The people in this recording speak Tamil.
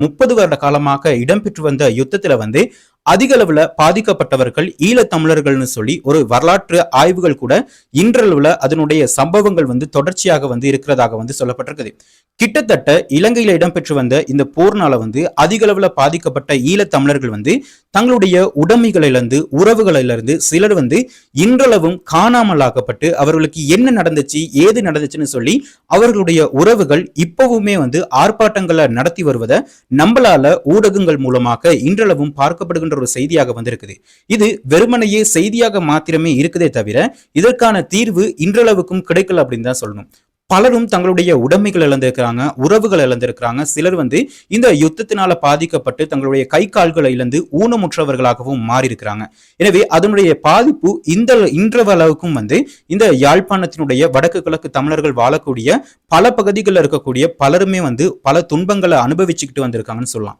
முப்பது வருட காலமாக இடம்பெற்று வந்த யுத்தத்துல வந்து அதிக அளவுல பாதிக்கப்பட்டவர்கள் ஈழத்தமிழர்கள்னு சொல்லி ஒரு வரலாற்று ஆய்வுகள் கூட இன்றளவுல அதனுடைய சம்பவங்கள் வந்து தொடர்ச்சியாக வந்து இருக்கிறதாக வந்து சொல்லப்பட்டிருக்குது. கிட்டத்தட்ட இலங்கையில இடம்பெற்று வந்த இந்த போர்னால வந்து அதிக அளவுல பாதிக்கப்பட்ட ஈழத்தமிழர்கள் வந்து தங்களுடைய உடைமைகளிலிருந்து உறவுகளிலிருந்து சிலர் வந்து இன்றளவும் காணாமலாக்கப்பட்டு அவர்களுக்கு என்ன நடந்துச்சு ஏது நடந்துச்சுன்னு சொல்லி அவர்களுடைய உறவுகள் இப்பவுமே வந்து ஆர்ப்பாட்டங்களை நடத்தி வருவதை நம்மளால ஊடகங்கள் மூலமாக இன்றளவும் பார்க்கப்படுகின்ற அப்படின்ற ஒரு செய்தியாக வந்திருக்குது. இது வெறுமனையே செய்தியாக மாத்திரமே இருக்குதே தவிர இதற்கான தீர்வு இன்றளவுக்கும் கிடைக்கல அப்படின்னு தான் சொல்லணும். பலரும் தங்களுடைய உடைமைகள் இழந்திருக்கிறாங்க உறவுகள் இழந்திருக்கிறாங்க. சிலர் வந்து இந்த யுத்தத்தினால பாதிக்கப்பட்டு தங்களுடைய கை கால்களை இழந்து ஊனமுற்றவர்களாகவும் மாறி இருக்கிறாங்க எனவே அதனுடைய பாதிப்பு இந்த இன்றளவுக்கும் வந்து இந்த யாழ்ப்பாணத்தினுடைய வடக்கு கிழக்கு தமிழர்கள் வாழக்கூடிய பல பகுதிகளில் இருக்கக்கூடிய பலருமே வந்து பல துன்பங்களை அனுபவிச்சுக்கிட்டு வந்திருக்காங்கன்னு சொல்லலாம்.